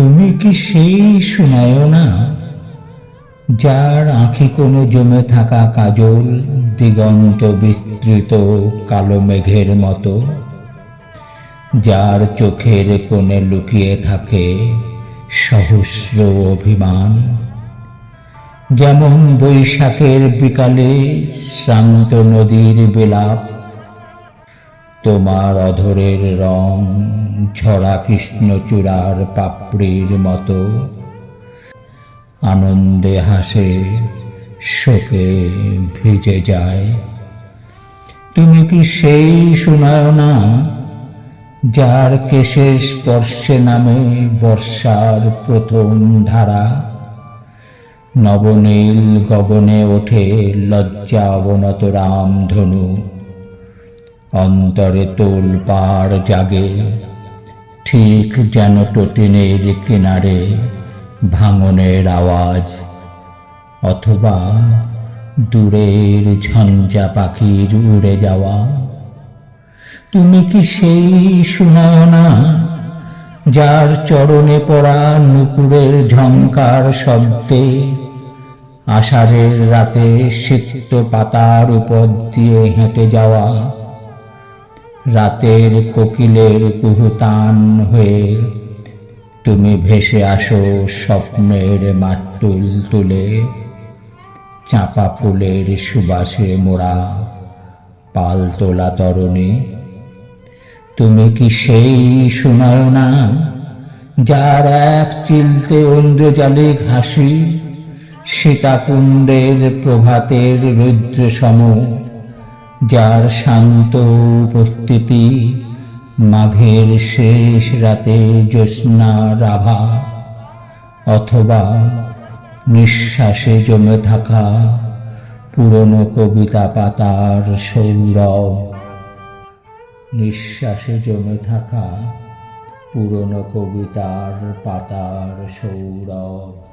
তুমি কি সেই শোনায় না? যার আঁখি কোনো জমে থাকা কাজল, দিগন্ত বিস্তৃত কালো মেঘের মতো। যার চোখের কোণে লুকিয়ে থাকে সহস্র অভিমান। যেমন বৈশাখের বিকালে শ্রান্ত নদীর বিলাপ তোমার অধরের রং ঝরা কৃষ্ণচূড়ার পাপড়ির মতো। আনন্দে হাসে, শোকে ভিজে যায়। তুমি কি সেই শোনায় না যার কেশের স্পর্শে নামে বর্ষার প্রথম ধারা? নবনীল গগনে ওঠে লজ্জা অবনত রামধনু। অন্তরে তোল পাড় জাগে, ঠিক যেন টটিনের কিনারে ভাঙনের আওয়াজ, অথবা দূরের ঝঞ্ঝা পাখির উড়ে যাওয়া। তুমি কি সেই শোনাও না যার চরণে পড়া নুপুরের ঝঙ্কার শব্দে আষাঢ়ের রাতে সিক্ত পাতার উপর দিয়ে হেঁটে যাওয়া? রাতের কোকিলের কুহুতান হয়ে তুমি ভেসে আসো স্বপ্নের মাতুল তুলে। চাঁপা ফুলের সুবাসে মোড়া পাল তোলা তরণী। তুমি কি সেই শোনাও না যার এক চিলতে ঐন্দ্রজালিক ঘাসি? সীতাকুণ্ডের প্রভাতের রুদ্র সম যার শান্ত উপস্থিতি, মাঘের শেষ রাতে জ্যোৎস্নার আভা অথবা নিঃশ্বাসে জমে থাকা পুরনো কবিতা পাতার সৌরভ। নিঃশ্বাসে জমে থাকা পুরনো কবিতার পাতার সৌরভ।